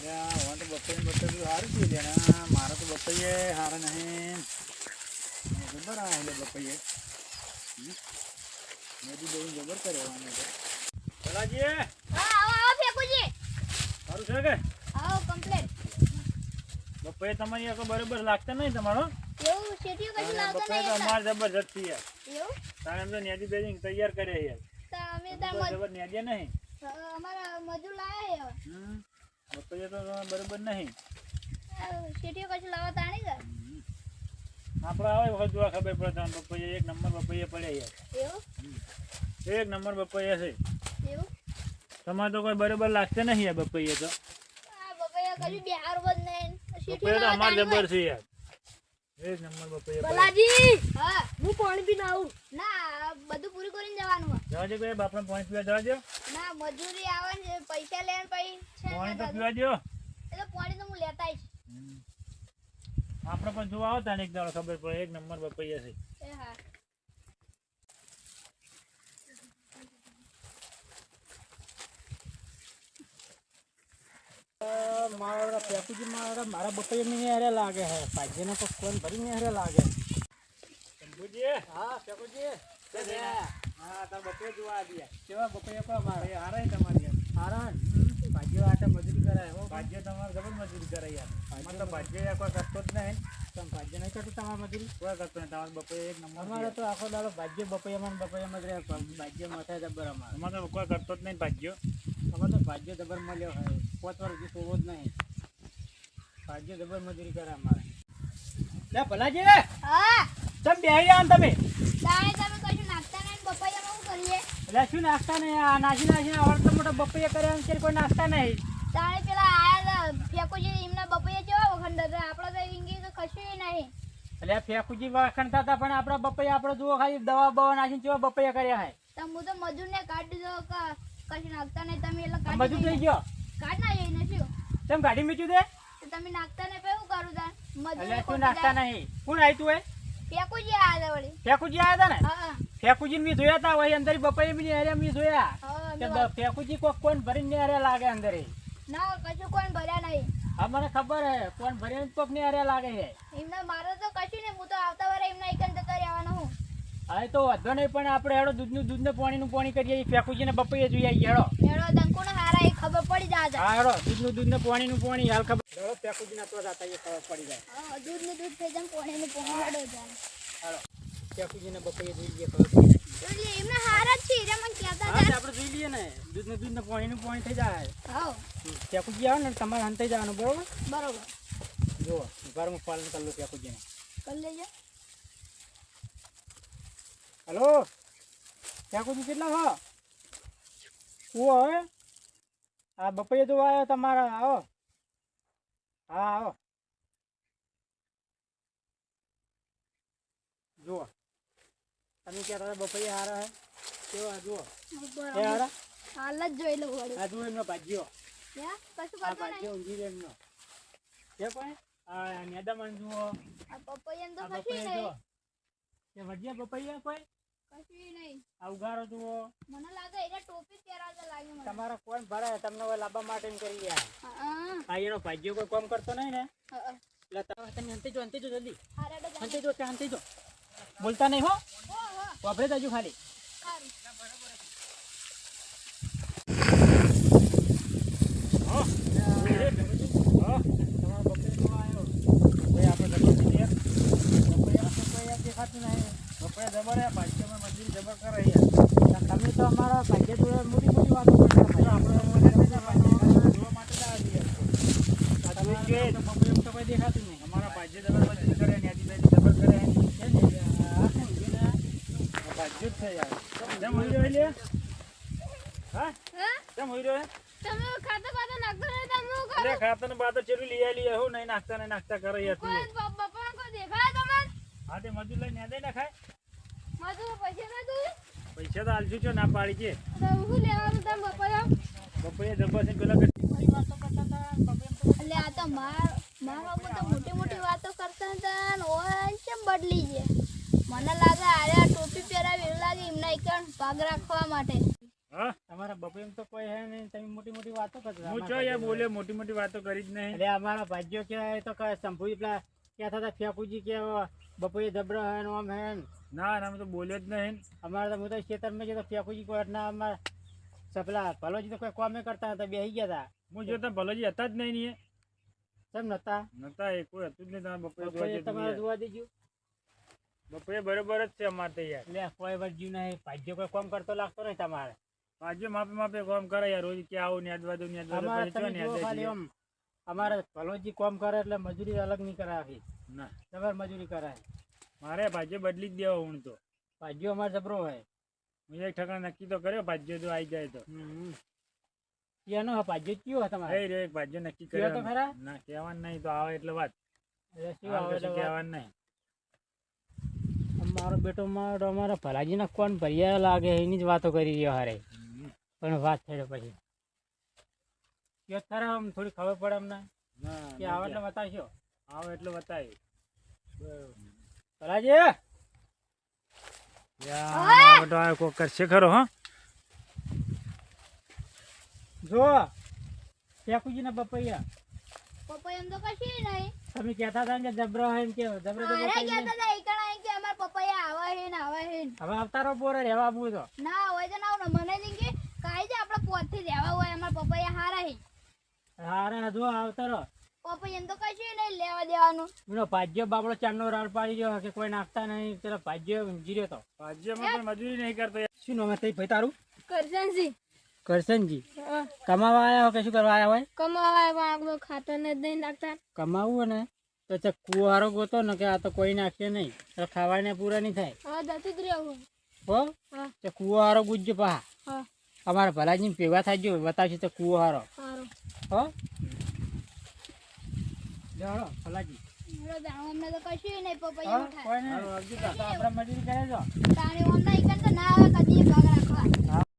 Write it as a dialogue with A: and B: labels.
A: યા, વાં તો બપોરે ને બપોરે હારું થયું લેણા. મારે તો બપોરે હારા નહીં. ને જબર આ એટલે બપોરે. હમ. મોદી બહુ જબર કર્યો આને તો. ભલાજી,
B: હા આવો આવો ફેકુજી
A: સારું છે કે
B: આવો કમ્પ્લેટ
A: બપોરે તમારી આખો બરોબર લાગતા નહીં તમારો
B: એવું શેઠિયું કશું
A: અને
B: લાવતા
A: બપોરે તો
B: નહીં
A: અમારે જબરજસ્ત છે યાર
B: એવું
A: તારે એમ તો નેદી બેદી તૈયાર કર્યા યાર
B: તો અમે તાર
A: જબર
B: મજ-
A: જબર નેદીએ નહીં
B: અ, અમારા મજૂર લાયા છે
A: હમ. બપોરે તો તમારે બરોબર નહીં.
B: શેઠિયું કશું લાવવા તાણી ગયા
A: આપણે આવે વખત જોવા ખબર પડે બપોરે એક નંબર બપોરે પડ્યા યાર એક નંબર બપોરે છે. તમારે તો કોઈ બરોબર લાગશે નહીં યાર બપોરે તો. બપોરે તો અમારે જબર છે યાર. એક નંબર બપોરે
B: બલાજી! હા હું પાણી પીને આવું. ના બધું પૂરું કરીને જવાનું. હોય.
A: જવા દે ભાઈ પાણી પીવા જવા દો.
B: ના મજૂરી આવે ને પૈસા લેન પછી
A: પાણી તો પીવા દો
B: એટલે પાણી તો હું લેતા આવીશ.
A: આપણે પણ જોવા આવતા ને એક દાડો ખબર પડે એક નંબર બપોરે છે.
B: એ હા.
C: મારા પેપુજી મારા મારા બપૈયા ની હારે લાગે હે. પાજીને તો કોણ ભરી ને હારે લાગે. હા પેપુજી
A: હા. તાર બપોરે જોવા આવ્યા
C: કેવા બપૈયા કો મારે
A: હારા તમારી યાર
C: હારા આટે મજૂરી કરાય હો.
A: ભાગ્ય તમારે જબર મજૂરી કરે યાર અમારે તો ભાગ્ય યાર કોઈ કરતો જ નહીં
C: તમે ભાજ્ય નહીં કરતું તમારે મજૂરી
A: કોઈ કરતો નહીં તમારે બપોરે એક નંબર
C: અમારે તો આખો દાડો ભાજ્ય બપૈયામાં ને બપૈયામાં જ રહે પણ ભાજ્ય જબર અમારે
A: અમારે તો કોઈ કરતો જ નહીં ભાગ્યો
C: અમારે તો ભાજ્ય જબર મળ્યો હોય પોત વાર હજી સોવો જ નહીં ભાજ્ય જબર મજૂરી કરે અમારે લે ભલાજી
B: હા
C: તમે. બેહી રહ્યા તમે
B: તમે કશું નાખતા નહીં બપૈયામાં શું કરીએ.
C: એટલે શું નાસ્તા નહીં? આ નાસી નાસી આવડતો મોટો બપૈયા કર્યા ને કોઈ નાસ્તા નહીં.
B: તારે પેલા આયા ફેકુજી એમના બપૈયા કેવા વખંડ હતા આપણે તો ઇંગી તો કશું નહીં.
C: એટલે ફેકુજી વખણતા હતા પણ આપણા બપૈયા આપણે જુઓ ખાલી દવા બવા નાખીને કેવા બપૈયા કર્યા હે
B: તો હું તો મજૂરને કાઢી દો કે કશું નાખતા નહીં. તમે એટલે કાઢી
C: બધું થઈ ગયો?
B: કાઢ ના જઈને શું?
C: તેમ ગાડી મીચું દે
B: તો તમે નાખતા નહીં પછી શું કરું તાર. મજૂર
C: નાખતા નહીં. કોણ આવ્યું તું એ
B: ફેકુજી આયા હતા વળી.
C: ફેકુજી આવ્યા હતા ને?
B: હા.
C: ફેકુજી મી જોયા તા વહી અંદર બપાઈ મી અરે મી જોયા.
B: હા
C: કે ફેકુજી કોક કોણ ભરીને અરે લાગે અંદર.
B: ના કશું કોણ ભર્યા નહીં.
C: અમારે ખબર હે કોણ ભરીને કોક ને અરે લાગે હે.
B: એમના મારે તો કશું ને હું તો આવતા વારે એમના એકન જતા રહેવાનો હું.
C: હવે તો વધો નહીં પણ આપણે હેડો દૂધનું દૂધને ને પાણી કરીએ ફેકુજીને ને જોઈ જોઈએ હેડો.
B: હેડો દંકુ ને હારા એ ખબર પડી જાય.
C: હા હેડો દૂધનું દૂધને ને પાણી હાલ ખબર હેડો ફેકુજીને તો જાતા એ ખબર પડી જાય.
B: હા દૂધનું દૂધ થઈ જાય પોણીનું પાણી હેડો જાય.
C: હેડો. ફેકુજીને બપૈયા જોઈ લઈએ
B: એમના હારા જ છે એટલે મને કહેતા હતા
C: આપણે જોઈ લઈએ ને. દૂધને દૂધને પાણીનું પાણી થઈ જાય.
B: હા
C: ફેકુજી આવે ને તમારે હંતે જવાનું બરોબર?
B: બરોબર.
C: જુઓ ઘરમાં પાલન કરી લો ફેકુજીને
B: કરી લેજો.
C: હલો? કેટલા હો કુવો હવે? આ બપૈયા જોવા આવ્યો તમારા આવો. હા આવો. જુઓ. તમે કહેતા હતા બપૈયા હારા હે? કેવા જુઓ. એ હારા?
B: હાલ જ જોઈ લઉં વળી.
C: આજુ એમનો ભાજ્યો. આ ભાજ્યો ઊંઘી રહ્યો એમનો. એ પણ આ નેદામણ જુઓ.
B: આ પપૈયાને તો કશું નહીં.
C: એ વઢિયા બપૈયા કોઈ
B: કશું નહીં.
C: આ ઉગારો જુઓ.
B: મને લાગે એને ટોપી પહેરાવતા લાગે મને.
C: તમારા કોણ ભરાય? તમને હવે લાંબા માટે કરી ગયા આ એનો ભાજ્યો કોઈ કામ કરતો નહીં ને? એટલે તમે અંતે જો અંતે જો જલ્દી.
B: હારા
C: અંતે જો કે અંતે જો. બોલતા નહીં હો. વાપરે જજો ખાલી તમે તો અમારા ભાગ્ય જોડે મોટી મોટી વાતો કરતા
A: આપણે
C: દેખાતું નહીં
A: અમારા જબર મજૂરી કરે ને બેદી જબર કરે
C: છે ને આ શું ઊંઘી ને
A: ભાગ્ય છે યાર કેમ હોઈ રહ્યો લે હા
B: હા
A: કેમ હોઈ રહ્યો
B: તમે ખાતા ખાતા નાખતો નહીં તમે કરો
A: એટલે ખાતા ને બાતો ચેલું લઈ આલી હું નહીં નાખતા નહીં નાખતા કરે યાર તું.
B: કોઈ બ- દેખાય તમને?
A: હા તે મજૂર લઈને નેદે ના ખાય.
B: મજૂર પૈસા ના
A: પૈસા તો આલશું છો ના પાડી છે
B: લેવાનું તમે બપોરે?
A: બપોરે જબર છે પેલા કે
C: વાતો કરતા હતા બપોરે તો
B: એટલે આ તો માર મારા ઉપર તો મોટી મોટી વાતો કરતા હતા ને કેમ બદલી છે? મને લાગે આરે આ ટોપી પહેરાવી એવું લાગે એમના એક પગ રાખવા માટે.
A: હા?
C: તમારા બપોરે તો કોઈ હે નહીં તમે મોટી મોટી વાતો કરતા
A: હું
C: હતા.
A: યાર બોલ્યો મોટી મોટી વાતો કરી જ નહીં.
C: એટલે અમારા ભાગ્યો કે તો કે પેલા કહેતા હતા ફેકુજી કે બપોરે જબરો હે ને આમ હે ના.
A: ના અમે તો બોલ્યો જ નહીં.
C: અમારે તો હું તો ખેતરમાં જતો ફેકુજી કોઈ ના અમારે સપલા ભલોજી તો કોઈ કોમે કરતા હતા બેસી ગયા હતા
A: હું જોતા ભલોજી હતા જ નહીં ને
C: કેમ નતા?
A: નતા એ કોઈ હતું જ નહીં તમારે બપોરે જોવા
C: બપોરે તમારે જોવા દેજો.
A: બપોરે બરોબર જ છે અમારે તો યાર
C: એટલે કોઈ વર્જ્યું નહીં ભાગ્યો કોઈ કોમ કરતો લાગતો નહીં તમારે.
A: ભાજ્ય માપે માપે કામ કરે યાર રોજ કે આવું ને અડવા દો ને અડવા
C: અમારે ભલોજી કોમ કરે એટલે મજૂરી અલગ નહીં કરાવી.
A: ના.
C: તમારે મજૂરી કરાય
A: મારે ભાજ્ય બદલી જ દેવા હું તો.
C: ભાગ્યો અમારે જબરો હોય.
A: હું એક ઠકાણ નક્કી તો કર્યો ભાજ્ય જો આવી જાય તો.
C: એનો હા ભાગ્યો કયો તમારે?
A: એ રે એક ભાજ્ય નક્કી
C: કર્યો તો ખરા?
A: ના કહેવાનું નહીં તો આવે એટલે વાત.
C: શું
A: આવે કહેવાનું નહીં.
C: મારો બેટો મારો અમારા ભલાજીના કોણ ભર્યા લાગે એની જ વાતો કરી રહ્યો હારે. પણ વાત થઈ પછી. કયો આમ થોડી ખબર પડે અમને? કે આવે એટલે બતાવશો?
A: આવે એટલે બતાવી
C: ભલાજી?
A: બેટો આ કોક કરશે ખરો હા?
C: જો ફેકુજીના બપૈયા
B: પપૈયા. એમ તો કશી નહીં.
C: તમે કહેતા હતા કે જબરો હે એમ કે જબરો તો
B: અરે કહેતા હતા એકણા આઈ કે અમાર પપ્પાયા આવા હે ને આવા હે.
C: હવે અવતારો પોરે રહેવા આપવું તો.
B: ના હોય તો ના મને જેમ કે કાઈ જ આપણે પોતથી રહેવા હોય અમાર પપ્પાયા હારા હે.
C: હારે જો અવતારો.
B: પપ્પા એમ તો કશું નહીં લેવા દેવાનું.
C: એનો ભાજ્યો બાબડો ચાંદનો રાડ પાડી ગયો કે કોઈ નાખતા નહીં પેલા ભાજ્યો ઊંઘી રહ્યો તો.
A: ભાજ્યમાં પણ મજૂરી નહીં કરતો યાર.
C: શું નામ હતું ભાઈ તારું?
B: કરશનજી
C: કરશનજી કમાવા આવ્યા હોય કે શું કરવા આવ્યા હોય?
B: કમાવા આવ્યા આગળ ખાતર ને દઈ નહીં નાખતા.
C: કમાવું ને તો ચક કુવારો ગોતો ને કે આ તો કોઈ નાખશે નહીં. તો ખાવાને પૂરા નહીં થાય.
B: હા જતું જ રહેવું હો?
C: તો કુવારો ગુજજો પા.
B: હા.
C: અમારા ભલાજી ભેગા થાજો બતાવશે તો કુવારો. હો? જાણો ભલાજી.
B: અમને તો કશું નહીં
C: હો? કોઈ નહીં આપણે મજૂરી કરે છો
B: તાણે ઓનલાઈન કરતા ના આવે કદી પગાર